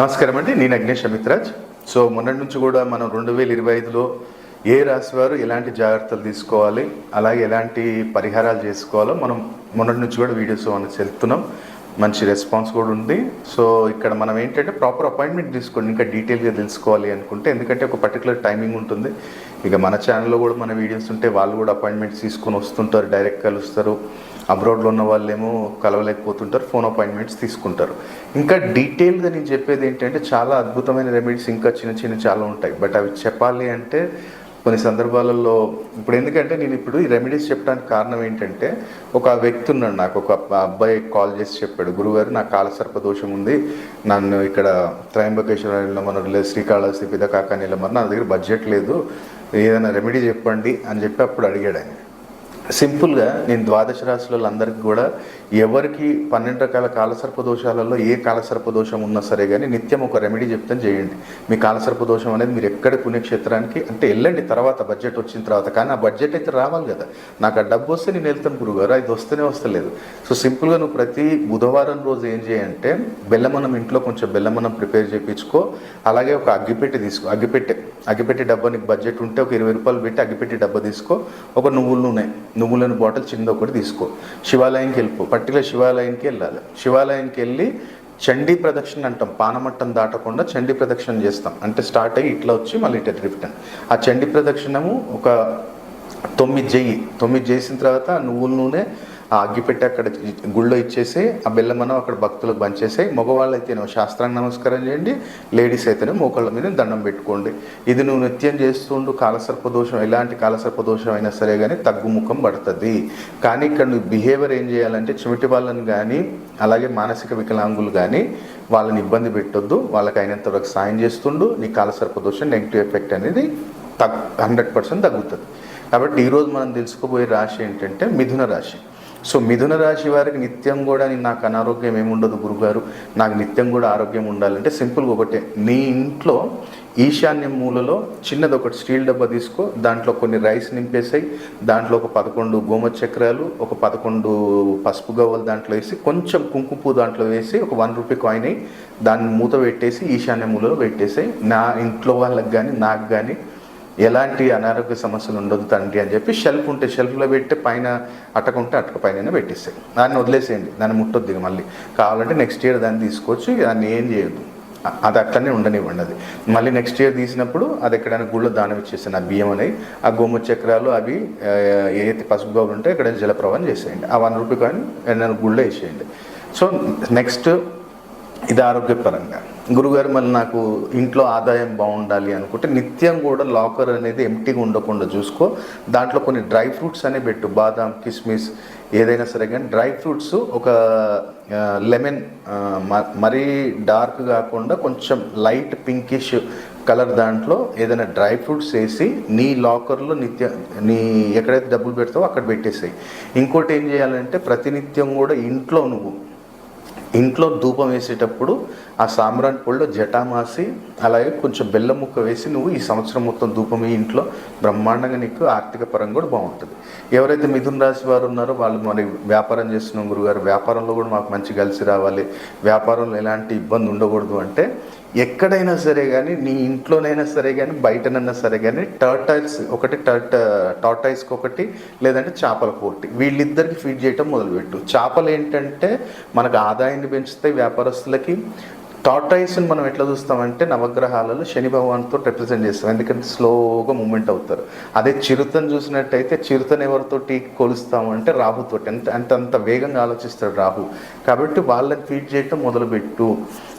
నమస్కారం అండి. నేను అగ్నేష్ అమిత్రాజ్. సో మొన్నటి నుంచి కూడా మనం రెండు వేల ఇరవై ఐదులో ఏ రాశి వారు ఎలాంటి జాగ్రత్తలు తీసుకోవాలి అలాగే ఎలాంటి పరిహారాలు చేసుకోవాలో మనం మొన్నటి నుంచి కూడా వీడియోస్ మనం చెప్తున్నాం మంచి రెస్పాన్స్ కూడా ఉంది. సో ఇక్కడ మనం ఏంటంటే ప్రాపర్ అపాయింట్మెంట్ తీసుకోండి ఇంకా డీటెయిల్గా తెలుసుకోవాలి అనుకుంటే ఎందుకంటే ఒక పర్టికులర్ టైమింగ్ ఉంటుంది. ఇక మన ఛానల్లో కూడా మన వీడియోస్ ఉంటే వాళ్ళు కూడా అపాయింట్మెంట్స్ తీసుకొని వస్తుంటారు డైరెక్ట్ కలుస్తారు. అబ్రాడ్లో ఉన్న వాళ్ళేమో కలవలేకపోతుంటారు ఫోన్ అపాయింట్మెంట్స్ తీసుకుంటారు. ఇంకా డీటెయిల్గా నేను చెప్పేది ఏంటంటే చాలా అద్భుతమైన రెమెడీస్ ఇంకా చిన్న చిన్న చాలా ఉంటాయి. బట్ అవి చెప్పాలి అంటే కొన్ని సందర్భాలలో ఇప్పుడు ఎందుకంటే నేను ఇప్పుడు ఈ రెమెడీస్ చెప్పడానికి కారణం ఏంటంటే ఒక వ్యక్తి ఉన్నాడు నాకు ఒక అబ్బాయి కాల్ చేసి చెప్పాడు గురుగారు నా కాలసర్ప దోషం ఉంది నన్ను ఇక్కడ త్రయంబకేశ్వర నిలమన్నారు శ్రీకాళహస్తి పిదకాక నిలమన్నారు నా దగ్గర బడ్జెట్ లేదు ఏదైనా రెమెడీ చెప్పండి అని చెప్పి అప్పుడు అడిగాడు ఆయన. సింపుల్గా నేను ద్వాదశ రాశులలో అందరికీ కూడా ఎవరికి పన్నెండు రకాల కాలసర్ప దోషాలలో ఏ కాలసర్ప దోషం ఉన్నా సరే కానీ నిత్యం ఒక రెమెడీ చెప్తాను చేయండి. మీ కాలసర్ప దోషం అనేది మీరు ఎక్కడ పుణ్యక్షేత్రానికి అంటే వెళ్ళండి తర్వాత బడ్జెట్ వచ్చిన తర్వాత. కానీ ఆ బడ్జెట్ అయితే రావాలి కదా. నాకు ఆ డబ్బు వస్తే నేను వెళ్తాను గురుగారు అది వస్తేనే వస్తలేదు. సో సింపుల్గా నువ్వు ప్రతి బుధవారం రోజు ఏం చేయంటే బెల్లమనం ఇంట్లో కొంచెం బెల్లమనం ప్రిపేర్ చేయించుకో అలాగే ఒక అగ్గిపెట్టి తీసుకో అగ్గిపెట్టె. అగ్గిపెట్టి డబ్బా నీకు బడ్జెట్ ఉంటే ఒక ఇరవై రూపాయలు పెట్టి అగ్గిపెట్టి డబ్బా తీసుకో. ఒక నువ్వుల నూనె నువ్వుల నూనె బాటిల్ చిన్నది ఒకటి తీసుకో. శివాలయంకి వెళ్ళిపో. పర్టికులర్ శివాలయానికి వెళ్ళాలి. శివాలయానికి వెళ్ళి చండీ ప్రదక్షిణ అంటాం. పానమట్టం దాటకుండా చండీ ప్రదక్షిణ చేస్తాం. అంటే స్టార్ట్ అయ్యి ఇట్లా వచ్చి మళ్ళీ ఇట్లా రిటర్న్ ఆ చండీ ప్రదక్షిణము ఒక తొమ్మిది చెయ్యి తొమ్మిది చేసిన తర్వాత నువ్వుల నూనె ఆ అగ్గిపెట్టి అక్కడ గుళ్ళో ఇచ్చేసి ఆ బెల్లమనం అక్కడ భక్తులకు బంచేసి మగవాళ్ళు అయితేనే శాస్త్రానికి నమస్కారం చేయండి లేడీస్ అయితేనే మోకాళ్ళ మీద దండం పెట్టుకోండి. ఇది నువ్వు నిత్యం చేస్తుండు కాలసర్ప దోషం ఎలాంటి కాలసర్ప దోషం అయినా సరే కానీ తగ్గుముఖం పడుతుంది. కానీ ఇక్కడ నువ్వు బిహేవియర్ ఏం చేయాలంటే చెమిటి వాళ్ళని కానీ అలాగే మానసిక వికలాంగులు కానీ వాళ్ళని ఇబ్బంది పెట్టొద్దు. వాళ్ళకి అయినంత వరకు సాయం చేస్తుండు. నీ కాలసర్ప దోషం నెగిటివ్ ఎఫెక్ట్ అనేది తగ్ హండ్రెడ్ పర్సెంట్ తగ్గుతుంది. కాబట్టి ఈరోజు మనం తెలుసుకోబోయే రాశి ఏంటంటే మిథున రాశి. సో మిథున రాశి వారికి నిత్యం కూడా నాకు అనారోగ్యం ఏముండదు గురుగారు. నాకు నిత్యం కూడా ఆరోగ్యం ఉండాలంటే సింపుల్గా ఒకటే. నీ ఇంట్లో ఈశాన్య మూలలో చిన్నది ఒకటి స్టీల్ డబ్బా తీసుకో. దాంట్లో కొన్ని రైస్ నింపేసాయి. దాంట్లో ఒక పదకొండు గోమ చక్రాలు ఒక పదకొండు పసుపు గవ్వలు దాంట్లో వేసి కొంచెం కుంకుమ దాంట్లో వేసి ఒక వన్ రూపీ కాయిన్ అయ్యి దాన్ని మూత పెట్టేసి ఈశాన్య మూలలో పెట్టేసాయి. నా ఇంట్లో వాళ్ళకి కానీ నాకు కానీ ఎలాంటి అనారోగ్య సమస్యలు ఉండదు తండ్రి అని చెప్పి షెల్ఫ్ ఉంటే షెల్ఫ్లో పెట్టి పైన అట్టకుంటే అట్టక పైన పెట్టేస్తాయి దాన్ని వదిలేసేయండి దాన్ని ముట్టొద్దు మళ్ళీ. కావాలంటే నెక్స్ట్ ఇయర్ దాన్ని తీసుకొచ్చి దాన్ని ఏం చేయొద్దు. అది అట్లనే ఉండనివ్వండి అది. మళ్ళీ నెక్స్ట్ ఇయర్ తీసినప్పుడు అది ఎక్కడైనా గుళ్ళో దానం ఇచ్చేసాను ఆ బియ్యం అనేవి ఆ గోము చక్రాలు అవి ఏదైతే పసుపు గోవులు ఉంటే ఎక్కడైనా జలప్రవాహం చేసేయండి. ఆ వన్ రూపీ కానీ ఏదైనా గుళ్ళో వేసేయండి. సో నెక్స్ట్ ఇది ఆరోగ్యపరంగా. గురుగారు మళ్ళీ నాకు ఇంట్లో ఆదాయం బాగుండాలి అనుకుంటే నిత్యం కూడా లాకర్ అనేది ఎంటీగా ఉండకుండా చూసుకో. దాంట్లో కొన్ని డ్రై ఫ్రూట్స్ అనే పెట్టు. బాదాం కిస్మిస్ ఏదైనా సరే కానీ డ్రై ఫ్రూట్స్ ఒక లెమన్ మరీ డార్క్ కాకుండా కొంచెం లైట్ పింకిష్ కలర్ దాంట్లో ఏదైనా డ్రై ఫ్రూట్స్ వేసి నీ లాకర్లో నిత్య నీ ఎక్కడైతే డబ్బులు పెడతావో అక్కడ పెట్టేసాయి. ఇంకోటి ఏం చేయాలంటే ప్రతినిత్యం కూడా ఇంట్లో నువ్వు ఇంట్లో ధూపం వేసేటప్పుడు ఆ సాంబ్రాన్ పొడిలో జటామాసి అలాగే కొంచెం బెల్లం ముక్క వేసి నువ్వు ఈ సంవత్సరం మొత్తం ధూపం ఈ ఇంట్లో. బ్రహ్మాండంగా నీకు ఆర్థిక పరంగా కూడా బాగుంటుంది. ఎవరైతే మిథున రాశి వారు ఉన్నారో వాళ్ళు మరి వ్యాపారం చేస్తున్నాం గురుగారు. వ్యాపారంలో కూడా మాకు మంచి కలిసి రావాలి. వ్యాపారంలో ఎలాంటి ఇబ్బంది ఉండకూడదు అంటే ఎక్కడైనా సరే కానీ నీ ఇంట్లోనైనా సరే కానీ బయటనైనా సరే కానీ టర్టైల్స్ ఒకటి టర్ట టార్టైస్కి ఒకటి లేదంటే చేపలకు ఒకటి వీళ్ళిద్దరికి ఫీడ్ చేయటం మొదలుపెట్టు. చేపలు ఏంటంటే మనకు ఆదాయాన్ని పెంచుతాయి వ్యాపారస్తులకి. టార్టైస్ని మనం ఎట్లా చూస్తామంటే నవగ్రహాలలో శని భగవాన్తో రిప్రజెంట్ చేస్తాం ఎందుకంటే స్లోగా మూమెంట్ అవుతారు. అదే చిరుతను చూసినట్టయితే చిరుతను ఎవరితోటి కొలుస్తామంటే రాహుతోటి. ఎంత అంత అంత వేగంగా ఆలోచిస్తాడు రాహు. కాబట్టి వాళ్ళని ఫీడ్ చేయటం మొదలుపెట్టు.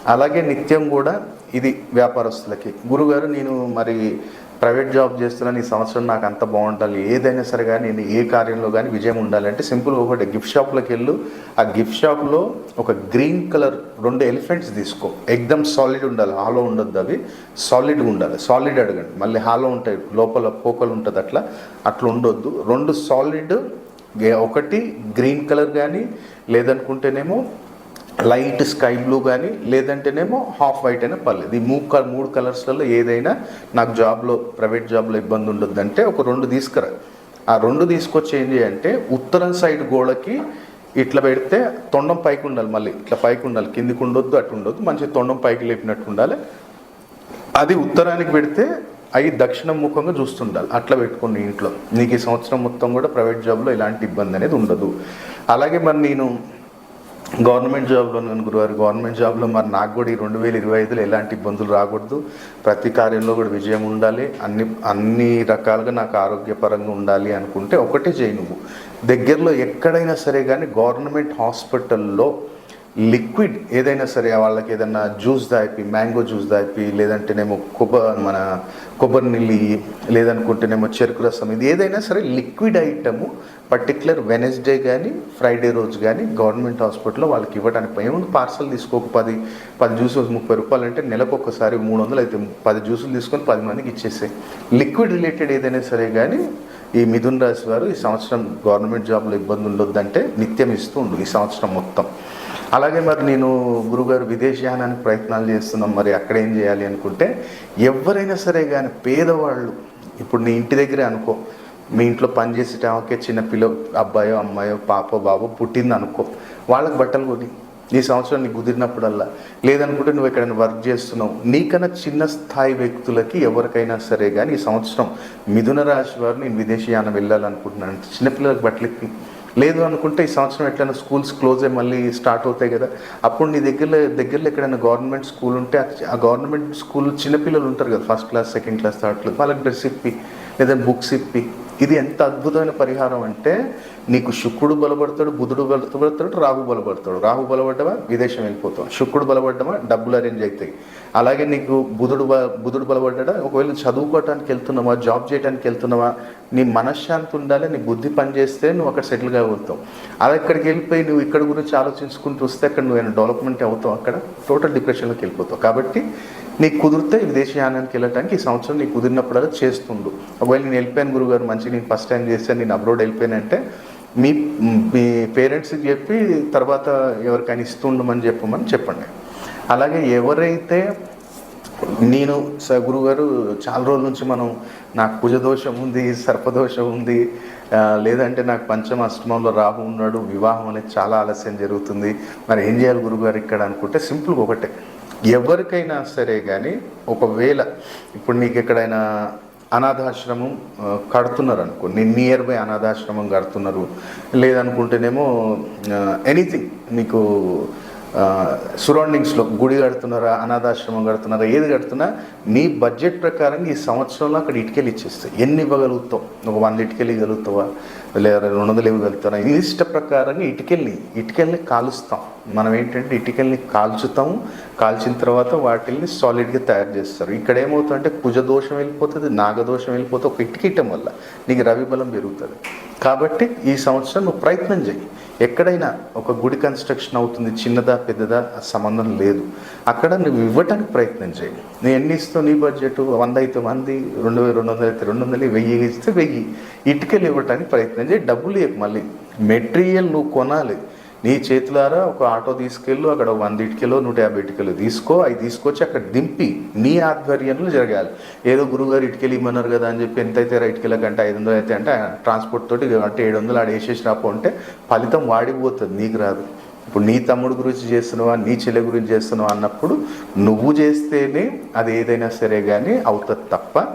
అలాగే నిత్యం కూడా ఇది వ్యాపారస్తులకి. గురుగారు నేను మరి ప్రైవేట్ జాబ్ చేస్తున్నాను ఈ సంవత్సరం నాకు అంత బాగుండాలి. ఏదైనా సరే కానీ నేను ఏ కార్యంలో కానీ విజయం ఉండాలంటే సింపుల్ ఒకటి గిఫ్ట్ షాప్లోకి వెళ్ళు. ఆ గిఫ్ట్ షాప్లో ఒక గ్రీన్ కలర్ రెండు ఎలిఫెంట్స్ తీసుకో. ఎగ్దమ్ సాలిడ్ ఉండాలి హాలో ఉండొద్దు అవి. సాలిడ్గా ఉండాలి. సాలిడ్ అడగండి. మళ్ళీ హాలో ఉంటాయి లోపల పోకలు ఉంటుంది అట్లా. అట్లా ఉండొద్దు. రెండు సాలిడ్ ఒకటి గ్రీన్ కలర్ కానీ లేదనుకుంటేనేమో లైట్ స్కై బ్లూ కానీ లేదంటేనేమో హాఫ్ వైట్ అయినా పర్లేదు. ఈ మూడు మూడు కలర్స్లలో ఏదైనా నాకు జాబ్లో ప్రైవేట్ జాబ్లో ఇబ్బంది ఉండొద్దంటే ఒక రెండు తీసుకురా. ఆ రెండు తీసుకొచ్చి ఏం చేయంటే ఉత్తరం సైడ్ గోడకి ఇట్లా పెడితే తొండం పైకి ఉండాలి మళ్ళీ. ఇట్లా పైకి ఉండాలి. కిందికి ఉండొద్దు అటు ఉండొద్దు. మంచి తొండం పైకి లేపినట్టు ఉండాలి. అది ఉత్తరానికి పెడితే అవి దక్షిణం ముఖంగా చూస్తుండాలి. అట్లా పెట్టుకుని ఇంట్లో. నీకు ఈ సంవత్సరం మొత్తం కూడా ప్రైవేట్ జాబ్లో ఎలాంటి ఇబ్బంది అనేది ఉండదు. అలాగే మరి నేను గవర్నమెంట్ జాబ్లో గురువారు గవర్నమెంట్ జాబ్లో మరి నాకు కూడా ఈ రెండు వేల ఇరవై ఐదులో ఎలాంటి ఇబ్బందులు రాకూడదు. ప్రతి కార్యంలో కూడా విజయం ఉండాలి. అన్ని అన్ని రకాలుగా నాకు ఆరోగ్యపరంగా ఉండాలి అనుకుంటే ఒకటే చేయి నువ్వు. దగ్గరలో ఎక్కడైనా సరే కానీ గవర్నమెంట్ హాస్పిటల్లో లిక్విడ్ ఏదైనా సరే వాళ్ళకి ఏదైనా జ్యూస్ దాయిపి మ్యాంగో జ్యూస్ దాయిపి లేదంటేనేమో కొబ్బరి మన కొబ్బరి నీళ్ళు లేదనుకుంటేనేమో చెరుకు రసం ఇది ఏదైనా సరే లిక్విడ్ ఐటము పర్టికులర్ వెనస్డే కానీ ఫ్రైడే రోజు కానీ గవర్నమెంట్ హాస్పిటల్లో వాళ్ళకి ఇవ్వడానికి ఏముంది పార్సల్ తీసుకోక పది పది జ్యూసెస్ ముప్పై రూపాయలు అంటే నెలకు ఒక్కసారి మూడు వందలు అయితే పది జ్యూసులు తీసుకొని పది మందికి ఇచ్చేసాయి. లిక్విడ్ రిలేటెడ్ ఏదైనా సరే కానీ ఈ మిథున్ రాశి వారు ఈ సంవత్సరం గవర్నమెంట్ జాబ్లో ఇబ్బంది ఉండొద్దంటే నిత్యం ఇస్తూ ఉండు ఈ సంవత్సరం మొత్తం. అలాగే మరి నేను గురుగారు విదేశయానానికి ప్రయత్నాలు చేస్తున్నాం. మరి అక్కడ ఏం చేయాలి అనుకుంటే ఎవరైనా సరే కానీ పేదవాళ్ళు ఇప్పుడు నీ ఇంటి దగ్గరే అనుకో మీ ఇంట్లో పనిచేసే ఓకే చిన్న పిల్ల అబ్బాయో అమ్మాయో పాపో బాబో పుట్టింది అనుకో వాళ్ళకి బట్టలు కొని ఈ సంవత్సరం నీకు కుదిరినప్పుడల్లా లేదనుకుంటే నువ్వు ఎక్కడైనా వర్క్ చేస్తున్నావు నీకన్నా చిన్న స్థాయి వ్యక్తులకి ఎవరికైనా సరే కానీ ఈ సంవత్సరం మిథున రాశి వారు నేను విదేశీయానం వెళ్ళాలనుకుంటున్నాను. చిన్నపిల్లలకు బట్టలు లేదు అనుకుంటే ఈ సంవత్సరం ఎట్లైనా స్కూల్స్ క్లోజ్ అయ్యి మళ్ళీ స్టార్ట్ అవుతాయి కదా. అప్పుడు నీ దగ్గరలో దగ్గరలో ఎక్కడైనా గవర్నమెంట్ స్కూల్ ఉంటే ఆ- ఆ గవర్నమెంట్ స్కూల్ చిన్నపిల్లలు ఉంటారు కదా first class second class third class వాళ్ళకి డ్రెస్ ఇప్పి లేదా బుక్స్ ఇప్పి. ఇది ఎంత అద్భుతమైన పరిహారం అంటే నీకు శుక్రుడు బలపడతాడు బుధుడు బలపడతాడు రాహు బలపడతాడు. రాహు బలపడ్డమా? విదేశం వెళ్ళిపోతాం. శుక్రుడు బలపడ్డమా? డబ్బులు అరేంజ్ అవుతాయి. అలాగే నీకు బుధుడు బుధుడు బలపడ్డా ఒకవేళ చదువుకోవటానికి వెళ్తున్నావా? జాబ్ చేయడానికి వెళ్తున్నావా? నీ మనశ్శాంతి ఉండాలి నీ బుద్ధి పనిచేస్తే నువ్వు అక్కడ సెటిల్ కాగలుగుతావు అది అక్కడికి వెళ్ళిపోయి నువ్వు ఇక్కడ గురించి ఆలోచించుకుంటూ వస్తే అక్కడ నువ్వు డెవలప్మెంట్ అవుతావు? అక్కడ టోటల్ డిప్రెషన్లోకి వెళ్ళిపోతావు. కాబట్టి నీకు కుదిరితే విదేశయానానికి వెళ్ళటానికి ఈ సంవత్సరం నీకు కుదిరినప్పుడల్లా చేస్తుండు. ఒకవేళ నేను వెళ్ళిపోయాను గురుగారు మంచి నేను ఫస్ట్ టైం చేస్తే నేను అబ్రోడ్ వెళ్ళిపోయానంటే మీ మీ పేరెంట్స్కి చెప్పి తర్వాత ఎవరికైనా ఇస్తుండమని చెప్పమని చెప్పండి. అలాగే ఎవరైతే నేను స గురుగారు చాలా రోజుల నుంచి మనం నాకు కుజదోషం ఉంది సర్పదోషం ఉంది లేదంటే నాకు పంచమ అష్టమంలో రాహు ఉన్నాడు వివాహం అనేది చాలా ఆలస్యం జరుగుతుంది. మరి ఏం చేయాలి గురుగారు ఇక్కడ అనుకుంటే సింపుల్గా ఒకటే. ఎవరికైనా సరే కానీ ఒకవేళ ఇప్పుడు నీకు ఎక్కడైనా అనాథాశ్రమం కడుతున్నారు అనుకో నియర్ బై అనాథాశ్రమం కడుతున్నారు. లేదనుకుంటేనేమో ఎనీథింగ్ మీకు సరౌండింగ్స్లో గుడి కడుతున్నారా అనాథాశ్రమం కడుతున్నారా ఏది కడుతున్నా నీ బడ్జెట్ ప్రకారం ఈ సంవత్సరంలో అక్కడ ఇటుకలు ఇచ్చేస్తాయి. ఎన్ని ఇవ్వగలుగుతావు? ఒక వంద ఇటుకలు ఇవ్వగలుగుతావా? లేదా రెండు వందలు ఇవ్వగలుగుతారా నీ ఇష్ట ప్రకారంగా ఇటుకెళ్ళి ఇటుకెళ్ళి కాలుస్తాం. మనం ఏంటంటే ఇటుకెళ్ళి కాల్చుతాము కాల్చిన తర్వాత వాటిల్ని సాలిడ్గా తయారు చేస్తారు. ఇక్కడ ఏమవుతుందంటే కుజదోషం వెళ్ళిపోతుంది నాగదోషం వెళ్ళిపోతే ఒక ఇటుకియటం వల్ల నీకు రవి బలం పెరుగుతుంది. కాబట్టి ఈ సంవత్సరం నువ్వు ప్రయత్నం చేయి ఎక్కడైనా ఒక గుడి కన్స్ట్రక్షన్ అవుతుంది చిన్నదా పెద్దదా సంబంధం లేదు. అక్కడ నువ్వు ఇవ్వటానికి ప్రయత్నం చేయి నేను ఎన్ని ఇస్తావు నీ బడ్జెట్ వంద అయితే వంది రెండు వేల రెండు వందలు అయితే రెండు వందలు వెయ్యి ఇస్తే వెయ్యి. ఇటుకలు ఇవ్వటానికి ప్రయత్నం చేయి డబ్బులు ఇవ్వకు మళ్ళీ. మెటీరియల్ నువ్వు కొనాలి. నీ చేతులారా ఒక ఆటో తీసుకెళ్ళు అక్కడ వంద ఇటుకలో నూట యాభై ఇటుకలు తీసుకో. అవి తీసుకొచ్చి అక్కడ దింపి. నీ ఆధ్వర్యంలో జరగాలి. ఏదో గురువుగారు ఇటుకెళ్ళి ఇమ్మన్నారు కదా అని చెప్పి ఎంత అయితే ఇటుకల కంటే ఐదు వందలు అయితే అంటే ట్రాన్స్పోర్ట్ తోటి అంటే ఏడు వందలు ఆడ వేసేసి రాపో అంటే ఫలితం వాడిపోతుంది. నీకు రాదు. ఇప్పుడు నీ తమ్ముడు గురించి చేస్తున్నావా? నీ చెల్లె గురించి చేస్తున్నావా అన్నప్పుడు నువ్వు చేస్తేనే అది ఏదైనా సరే కానీ అవుతుంది తప్ప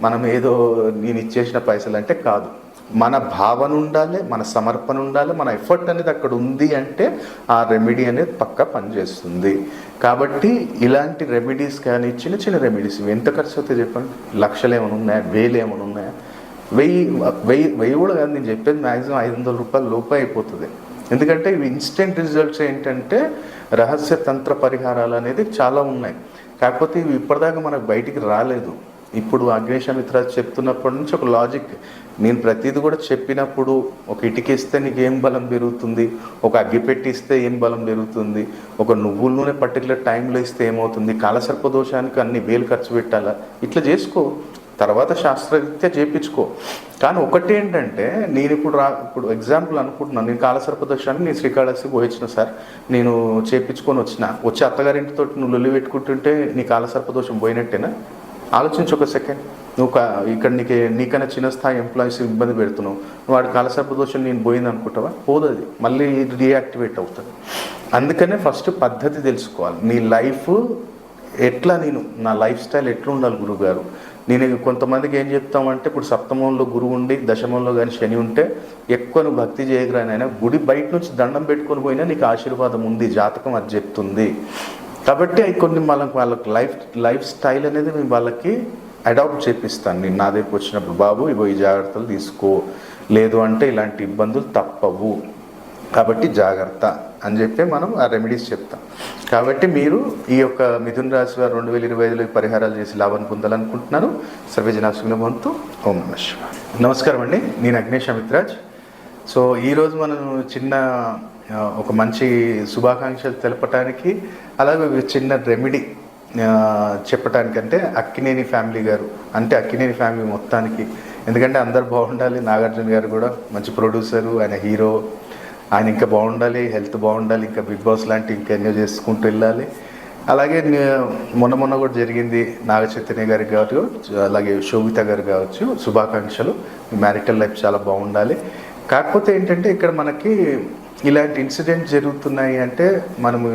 మనం ఏదో నేను ఇచ్చేసిన పైసలు అంటే కాదు. మన భావన ఉండాలి మన సమర్పణ ఉండాలి మన ఎఫర్ట్ అనేది అక్కడ ఉంది అంటే ఆ రెమెడీ అనేది పక్కా పనిచేస్తుంది. కాబట్టి ఇలాంటి రెమెడీస్ కానీ చిన్న చిన్న రెమెడీస్ ఇవి ఎంత ఖర్చు అవుతాయి చెప్పండి? లక్షలు ఏమైనా ఉన్నాయా? వేలు ఏమైనా ఉన్నాయా? వెయ్యి వెయ్యి వెయ్యి కూడా కాదు నేను చెప్పేది మ్యాక్సిమం ఐదు వందల రూపాయలు లోపే అయిపోతుంది. ఎందుకంటే ఇవి ఇన్స్టెంట్ రిజల్ట్స్ ఏంటంటే రహస్య తంత్ర పరిహారాలు అనేది చాలా ఉన్నాయి. కాకపోతే ఇవి ఇప్పటిదాకా మనకు బయటికి రాలేదు. ఇప్పుడు అగ్నేశామిత్ర చెప్తున్నప్పటి నుంచి ఒక లాజిక్ నేను ప్రతిదీ కూడా చెప్పినప్పుడు ఒక ఇటుకిస్తే నీకు ఏం బలం పెరుగుతుంది? ఒక అగ్గి పెట్టిస్తే ఏం బలం పెరుగుతుంది? ఒక నువ్వుల నూనె పర్టికులర్ టైంలో ఇస్తే ఏమవుతుంది? కాలసర్ప దోషానికి అన్ని వేలు ఖర్చు పెట్టాలా? ఇట్లా చేసుకో. తర్వాత శాస్త్రరీత్యా చేపించుకో. కానీ ఒకటి ఏంటంటే నేను ఇప్పుడు రా ఇప్పుడు ఎగ్జాంపుల్ అనుకుంటున్నాను. నేను కాలసర్ప దోషాన్ని నేను శ్రీకాళహస్తి పోయించిన సార్. నేను చేపించుకొని వచ్చిన. వచ్చి అత్తగారింటితో నువ్వు లొల్లి పెట్టుకుంటుంటే నీ కాలసర్ప దోషం పోయినట్టేనా? ఆలోచించు ఒక సెకండ్ నువ్వు ఇక్కడ నీకు నీకన్నా చిన్న స్థాయి ఎంప్లాయీస్ ఇబ్బంది పెడుతున్నావు. నువ్వు వాడి కాలసర్ప దోషం నేను పోయింది అనుకుంటావా పోదు అది మళ్ళీ రీయాక్టివేట్ అవుతుంది. అందుకనే ఫస్ట్ పద్ధతి తెలుసుకోవాలి. నీ లైఫ్ ఎట్లా నేను నా లైఫ్ స్టైల్ ఎట్లా ఉండాలి గురుగారు? నేను కొంతమందికి ఏం చెప్తామంటే ఇప్పుడు సప్తమంలో గురువు ఉండి దశమంలో కానీ శని ఉంటే ఎక్కువ నువ్వు భక్తి చేయగలనైనా గుడి బయట నుంచి దండం పెట్టుకొని పోయినా నీకు ఆశీర్వాదం ఉంది జాతకం అది చెప్తుంది. కాబట్టి అవి కొన్ని మనకు వాళ్ళకి లైఫ్ లైఫ్ స్టైల్ అనేది మేము వాళ్ళకి అడాప్ట్ చేపిస్తాను. నేను నా దగ్గరకు వచ్చినప్పుడు బాబు ఇగో ఈ జాగ్రత్తలు తీసుకో. లేదు అంటే ఇలాంటి ఇబ్బందులు తప్పవు. కాబట్టి జాగ్రత్త అని చెప్పి మనం ఆ రెమెడీస్ చెప్తాం. కాబట్టి మీరు ఈ యొక్క మిథున్ రాశి వారు రెండు వేల ఇరవై ఐదులో పరిహారాలు చేసి లాభాన్ని పొందాలనుకుంటున్నారు. సర్వజనాశుల వంతు ఓం నమ నమస్కారం అండి. నేను అగ్నేష్ అమిత్రాజ్ సో ఈరోజు మనం చిన్న ఒక మంచి శుభాకాంక్షలు తెలపటానికి అలాగే చిన్న రెమెడీ చెప్పటానికి అంటే అక్కినేని ఫ్యామిలీ గారు అంటే అక్కినేని ఫ్యామిలీ మొత్తానికి. ఎందుకంటే అందరు బాగుండాలి నాగార్జున గారు కూడా మంచి ప్రొడ్యూసరు ఆయన హీరో ఆయన ఇంకా బాగుండాలి హెల్త్ బాగుండాలి ఇంకా బిగ్ బాస్ లాంటి ఇంకా ఎన్నో చేసుకుంటూ వెళ్ళాలి. అలాగే మొన్న మొన్న కూడా జరిగింది నాగ చైతన్య గారికి కావచ్చు అలాగే శోభిత గారు కావచ్చు శుభాకాంక్షలు. మ్యారిటల్ లైఫ్ చాలా బాగుండాలి. కాకపోతే ఏంటంటే ఇక్కడ మనకి ఇలాంటి ఇన్సిడెంట్ జరుగుతున్నాయి అంటే మనము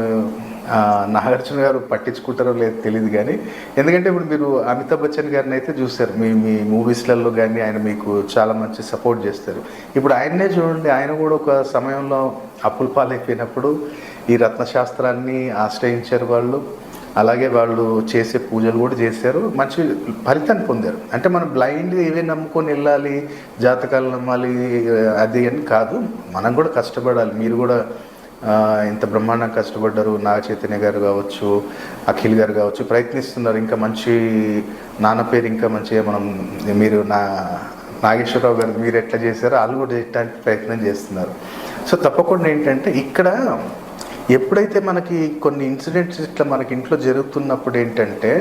నాగార్జున గారు పట్టించుకుంటారో లేదో తెలియదు కానీ ఎందుకంటే ఇప్పుడు మీరు అమితాబ్ బచ్చన్ గారిని అయితే చూస్తారు మీ మీ మూవీస్లలో కానీ ఆయన మీకు చాలా మంచి సపోర్ట్ చేస్తారు. ఇప్పుడు ఆయన్నే చూడండి ఆయన కూడా ఒక సమయంలో అప్పుల పాలైపోయినప్పుడు ఈ రత్నశాస్త్రాన్ని ఆశ్రయించారు వాళ్ళు. అలాగే వాళ్ళు చేసే పూజలు కూడా చేశారు. మంచి ఫలితాన్ని పొందారు. అంటే మనం బ్లైండ్గా ఇవే నమ్ముకొని వెళ్ళాలి జాతకాలు నమ్మాలి అది అని కాదు. మనం కూడా కష్టపడాలి. మీరు కూడా ఇంత బ్రహ్మాండంగా కష్టపడ్డారు. నాగ చైతన్య గారు కావచ్చు అఖిల్ గారు కావచ్చు ప్రయత్నిస్తున్నారు. ఇంకా మంచి నాన్న పేరు ఇంకా మంచిగా మనం మీరు నా నాగేశ్వరరావు గారు మీరు ఎట్లా చేశారో వాళ్ళు కూడా చేయడానికి ప్రయత్నం చేస్తున్నారు. సో తప్పకుండా ఏంటంటే ఇక్కడ ఎప్పుడైతే మనకి కొన్ని ఇన్సిడెంట్స్ ఇట్లా మనకి ఇంట్లో జరుగుతున్నప్పుడు ఏంటంటే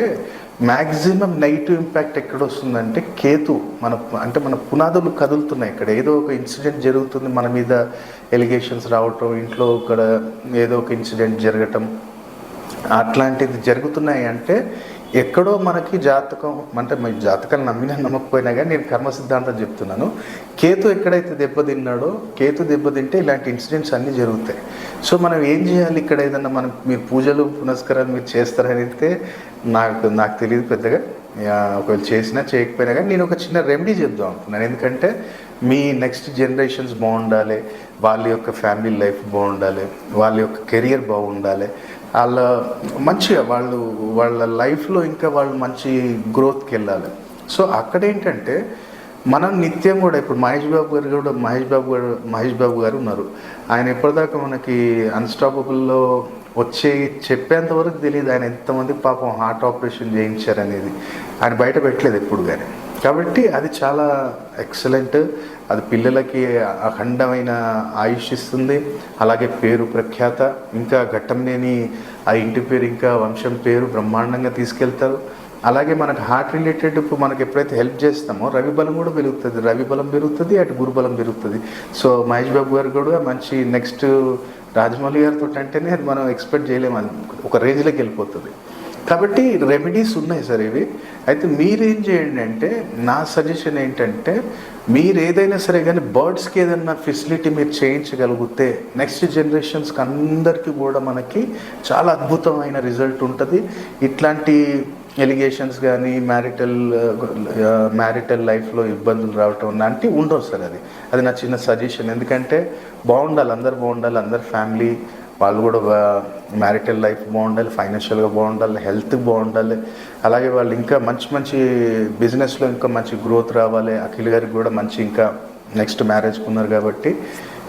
మ్యాక్సిమం నెగిటివ్ ఇంపాక్ట్ ఎక్కడ వస్తుందంటే కేతు మన అంటే మన పునాదులు కదులుతున్నాయి ఇక్కడ. ఏదో ఒక ఇన్సిడెంట్ జరుగుతుంది మన మీద ఎలిగేషన్స్ రావటం ఇంట్లో ఇక్కడ ఏదో ఒక ఇన్సిడెంట్ జరగటం అట్లాంటిది జరుగుతున్నాయి అంటే ఎక్కడో మనకి జాతకం అంటే మీ జాతకాలు నమ్మినా నమ్మకపోయినా కానీ నేను కర్మ సిద్ధాంతం చెప్తున్నాను. కేతు ఎక్కడైతే దెబ్బతిన్నాడో కేతు దెబ్బతింటే ఇలాంటి ఇన్సిడెంట్స్ అన్నీ జరుగుతాయి. సో మనం ఏం చేయాలి ఇక్కడ ఏదన్నా మనం మీరు పూజలు పునస్కారాలు మీరు చేస్తారని అయితే నాకు నాకు తెలియదు పెద్దగా. ఒకవేళ చేసినా చేయకపోయినా కానీ నేను ఒక చిన్న రెమెడీ చెప్దాం అనుకున్నాను. ఎందుకంటే మీ నెక్స్ట్ జనరేషన్స్ బాగుండాలి వాళ్ళ యొక్క ఫ్యామిలీ లైఫ్ బాగుండాలి వాళ్ళ యొక్క కెరియర్ బాగుండాలి. వాళ్ళ మంచిగా వాళ్ళు వాళ్ళ లైఫ్లో ఇంకా వాళ్ళు మంచి గ్రోత్కి వెళ్ళాలి. సో అక్కడ ఏంటంటే మనం నిత్యం కూడా ఇప్పుడు మహేష్ బాబు గారు కూడా మహేష్ బాబు గారు మహేష్ బాబు గారు ఉన్నారు. ఆయన ఎప్పటిదాకా మనకి అన్స్టాపబుల్లో వచ్చి చెప్పేంత వరకు తెలియదు. ఆయన ఎంతమంది పాపం హార్ట్ ఆపరేషన్ చేయించారనేది. ఆయన బయట పెట్టలేదు ఎప్పుడు కానీ కాబట్టి అది చాలా ఎక్సలెంట్ అది పిల్లలకి అఖండమైన ఆయుష్ ఇస్తుంది. అలాగే పేరు ప్రఖ్యాత. ఇంకా ఘట్టంనేని ఆ ఇంటి పేరు ఇంకా వంశం పేరు బ్రహ్మాండంగా తీసుకెళ్తారు. అలాగే మనకు హార్ట్ రిలేటెడ్ ఇప్పుడు మనకి ఎప్పుడైతే హెల్ప్ చేస్తామో రవి బలం కూడా పెరుగుతుంది. రవి బలం పెరుగుతుంది అటు గురుబలం పెరుగుతుంది. సో మహేష్ బాబు గారు కూడా మంచి నెక్స్ట్ రాజమౌళి గారితో అంటేనే అది మనం ఎక్స్పెక్ట్ చేయలేము. అది ఒక రేంజ్లోకి వెళ్ళిపోతుంది. కాబట్టి రెమెడీస్ ఉన్నాయి సార్ ఇవి. అయితే మీరేం చేయండి అంటే నా సజెషన్ ఏంటంటే మీరు ఏదైనా సరే కానీ బర్డ్స్కి ఏదైనా ఫెసిలిటీ మీరు చేయించగలిగితే నెక్స్ట్ జనరేషన్స్కి అందరికీ కూడా మనకి చాలా అద్భుతమైన రిజల్ట్ ఉంటుంది. ఇట్లాంటి ఎలిగేషన్స్ కానీ మ్యారిటల్ మ్యారిటల్ లైఫ్లో ఇబ్బందులు రావటం లాంటివి ఉండవు సార్ అది. అది నా చిన్న సజెషన్ ఎందుకంటే బాగుండాలి అందరు బాగుండాలి అందరు ఫ్యామిలీ వాళ్ళు కూడా మ్యారిటల్ లైఫ్ బాగుండాలి ఫైనాన్షియల్గా బాగుండాలి హెల్త్ బాగుండాలి. అలాగే వాళ్ళు ఇంకా మంచి మంచి బిజినెస్లో ఇంకా మంచి గ్రోత్ రావాలి. అఖిల్ గారికి కూడా మంచి ఇంకా నెక్స్ట్ మ్యారేజ్ ఉన్నారు కాబట్టి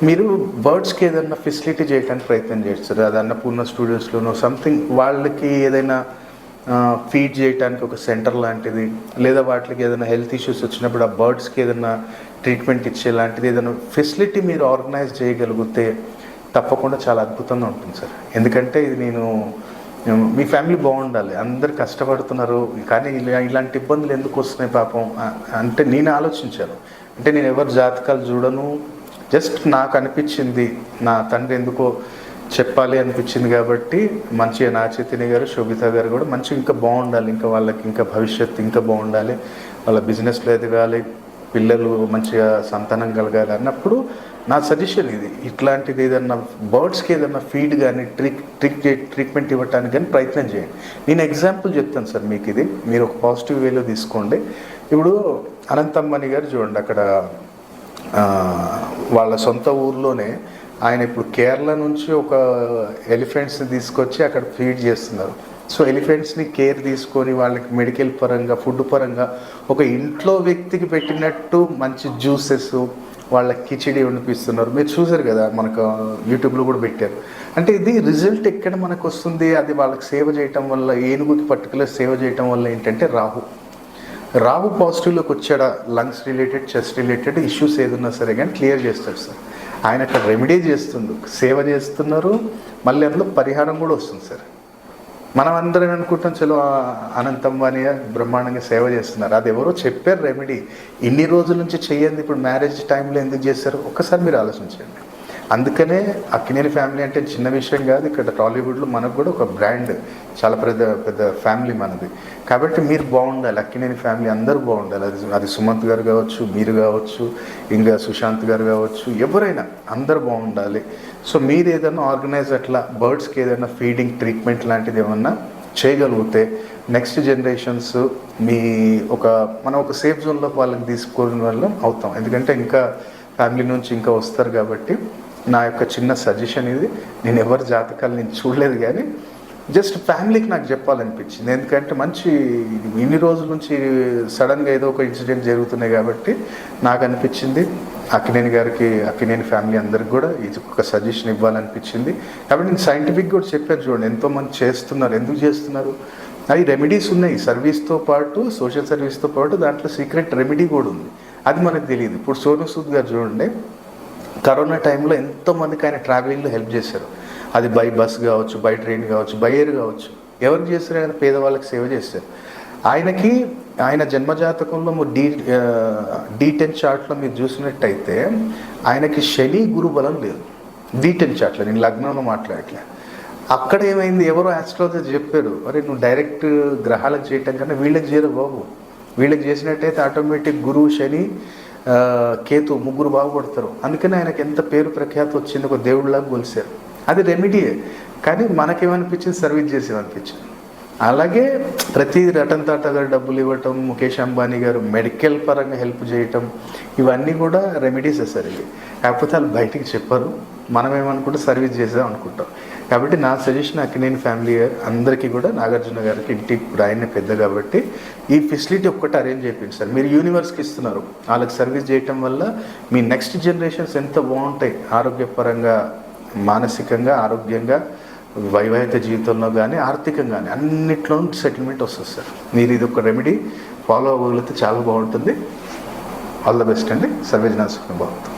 మీరు బర్డ్స్కి ఏదైనా ఫెసిలిటీ చేయడానికి ప్రయత్నం చేస్తారు అది అన్నపూర్ణ స్టూడియోస్లోనో సంథింగ్ వాళ్ళకి ఏదైనా ఫీడ్ చేయడానికి ఒక సెంటర్ లాంటిది లేదా వాటికి ఏదైనా హెల్త్ ఇష్యూస్ వచ్చినప్పుడు ఆ బర్డ్స్కి ఏదైనా ట్రీట్మెంట్ ఇచ్చే లాంటిది ఏదైనా ఫెసిలిటీ మీరు ఆర్గనైజ్ చేయగలిగితే తప్పకుండా చాలా అద్భుతంగా ఉంటుంది సార్. ఎందుకంటే ఇది నేను మీ ఫ్యామిలీ బాగుండాలి అందరు కష్టపడుతున్నారు కానీ ఇలా ఇలాంటి ఇబ్బందులు ఎందుకు వస్తున్నాయి పాపం? అంటే నేను ఆలోచించాను. అంటే నేను ఎవరు జాతకాలు చూడను జస్ట్ నాకు అనిపించింది నా తండ్రి ఎందుకో చెప్పాలి అనిపించింది కాబట్టి మంచిగా నాచేతిని గారు శోభిత గారు కూడా మంచి ఇంకా బాగుండాలి. ఇంకా వాళ్ళకి ఇంకా భవిష్యత్తు ఇంకా బాగుండాలి. వాళ్ళ బిజినెస్లో ఎదగాలి. పిల్లలు మంచిగా సంతానం కలగాలి అన్నప్పుడు నా సజెషన్ ఇది. ఇట్లాంటిది ఏదన్నా బర్డ్స్కి ఏదన్నా ఫీడ్ కానీ ట్రిక్ ట్రిక్ ట్రీట్మెంట్ ఇవ్వడానికి కానీ ప్రయత్నం చేయండి. నేను ఎగ్జాంపుల్ చెప్తాను సార్ మీకు ఇది. మీరు ఒక పాజిటివ్ వేలో తీసుకోండి. ఇప్పుడు అనంతమ్మని గారు చూడండి అక్కడ వాళ్ళ సొంత ఊర్లోనే ఆయన ఇప్పుడు కేరళ నుంచి ఒక ఎలిఫెంట్స్ని తీసుకొచ్చి అక్కడ ఫీడ్ చేస్తున్నారు. సో ఎలిఫెంట్స్ని కేర్ తీసుకొని వాళ్ళకి మెడికల్ పరంగా ఫుడ్ పరంగా ఒక ఇంట్లో వ్యక్తికి పెట్టినట్టు మంచి జ్యూసెస్ వాళ్ళకి కిచిడి వండిపిస్తున్నారు మీరు చూసారు కదా మనకు యూట్యూబ్లో కూడా పెట్టారు. అంటే ఇది రిజల్ట్ ఎక్కడ మనకు వస్తుంది? అది వాళ్ళకి సేవ చేయటం వల్ల ఏనుగుకి పర్టికులర్ సేవ చేయటం వల్ల ఏంటంటే రాహు. రాహు పాజిటివ్లోకి వచ్చాడా? Lungs related chest related issues ఏదున్నా సరే కానీ క్లియర్ చేస్తాడు సార్. ఆయన అక్కడ రెమెడీ చేస్తుండు. సేవ చేస్తున్నారు. మళ్ళీ అందులో పరిహారం కూడా వస్తుంది సార్. మనం అందరం అనుకుంటాం చలో అనంతం అని బ్రహ్మాండంగా సేవ చేస్తున్నారు. అది ఎవరో చెప్పారు రెమెడీ ఇన్ని రోజుల నుంచి చేయండి ఇప్పుడు మ్యారేజ్ టైంలో ఎందుకు చేశారు? ఒక్కసారి మీరు ఆలోచించండి. అందుకనే అక్కినేని ఫ్యామిలీ అంటే చిన్న విషయం కాదు ఇక్కడ టాలీవుడ్లో మనకు కూడా ఒక బ్రాండ్ చాలా పెద్ద పెద్ద ఫ్యామిలీ మనది. కాబట్టి మీరు బాగుండాలి అక్కినేని ఫ్యామిలీ అందరూ బాగుండాలి. అది అది సుమంత్ గారు కావచ్చు మీరు కావచ్చు ఇంకా సుశాంత్ గారు కావచ్చు ఎవరైనా అందరూ బాగుండాలి. సో మీరు ఏదైనా ఆర్గనైజ్ అట్లా బర్డ్స్కి ఏదైనా ఫీడింగ్ ట్రీట్మెంట్ లాంటిది ఏమన్నా చేయగలిగితే నెక్స్ట్ జనరేషన్స్ మీ ఒక మనం ఒక సేఫ్ జోన్లో వాళ్ళకి తీసుకోవడం వల్ల అవుతాం. ఎందుకంటే ఇంకా ఫ్యామిలీ నుంచి ఇంకా వస్తారు కాబట్టి నా యొక్క చిన్న సజెషన్ ఇది. నేను ఎవరి జాతకాలు నేను చూడలేదు కానీ జస్ట్ ఫ్యామిలీకి నాకు చెప్పాలనిపించింది. ఎందుకంటే మంచి ఇన్ని రోజుల నుంచి సడన్గా ఏదో ఒక ఇన్సిడెంట్ జరుగుతున్నాయి కాబట్టి నాకు అనిపించింది. అక్కినేని గారికి అక్కినేని ఫ్యామిలీ అందరికి కూడా ఇది ఒక సజెషన్ ఇవ్వాలనిపించింది. కాబట్టి నేను సైంటిఫిక్ కూడా చెప్పాను చూడండి ఎంతోమంది చేస్తున్నారు ఎందుకు చేస్తున్నారు? అవి రెమెడీస్ ఉన్నాయి. సర్వీస్తో పాటు సోషల్ సర్వీస్తో పాటు దాంట్లో సీక్రెట్ రెమెడీ కూడా ఉంది. అది మనకు తెలియదు. ఇప్పుడు సోను సూద్ గారు చూడండి కరోనా టైంలో ఎంతోమందికి ఆయన ట్రావెలింగ్లో హెల్ప్ చేశారు. అది బై బస్ కావచ్చు బై ట్రైన్ కావచ్చు బై ఎయిర్ కావచ్చు. ఎవరికి చేస్తారు ఆయన పేదవాళ్ళకి సేవ చేస్తారు ఆయనకి ఆయన జన్మజాతకంలో మీరు డీ డీ టెన్ చార్ట్లో మీరు చూసినట్టయితే ఆయనకి శని గురు బలం లేదు. డీ టెన్ చార్ట్లో నేను లగ్నంలో మాట్లాడట్లే. అక్కడ ఏమైంది? ఎవరో ఆస్ట్రాలజర్ చెప్పారు అరే నువ్వు డైరెక్ట్ గ్రహాలకు చేయటం కన్నా వీళ్ళకి చేయరు బాబు? వీళ్ళకి చేసినట్టయితే ఆటోమేటిక్ గురువు శని కేతు ముగ్గురు బాగుపడతారు. అందుకని ఆయనకి ఎంత పేరు ప్రఖ్యాతి వచ్చింది ఒక దేవుడిలాగా కొలిసారు అది రెమెడీయే కానీ మనకేమనిపించింది? సర్వీస్ చేసేమనిపించింది అలాగే ప్రతి రతన్ టాటా గారు డబ్బులు ఇవ్వటం ముఖేష్ అంబానీ గారు మెడికల్ పరంగా హెల్ప్ చేయటం ఇవన్నీ కూడా రెమెడీస్ సార్ ఇవి కాకపోతే వాళ్ళు బయటికి చెప్పరు. మనం ఏమనుకుంటే సర్వీస్ చేసాం అనుకుంటాం. కాబట్టి నా సజెషన్ అక్కినేని ఫ్యామిలీ అందరికీ కూడా నాగార్జున గారికి ఇంటి ఇప్పుడు ఆయన పెద్ద కాబట్టి ఈ ఫెసిలిటీ ఒక్కటి అరేంజ్ చేయండి సార్. మీరు యూనివర్స్కి ఇస్తున్నారు. వాళ్ళకి సర్వీస్ చేయటం వల్ల మీ నెక్స్ట్ జనరేషన్స్ ఎంత బాగుంటాయి ఆరోగ్యపరంగా మానసికంగా ఆరోగ్యంగా వైవాహిక జీవితంలో కానీ ఆర్థికంగా కానీ అన్నిట్లోనూ సెటిల్మెంట్ వస్తుంది సార్. మీరు ఇది ఒక రెమెడీ ఫాలో అవ్వగలిగితే చాలా బాగుంటుంది. ఆల్ ద బెస్ట్ అండి. సర్వేజన సుఖం బాగుంటుంది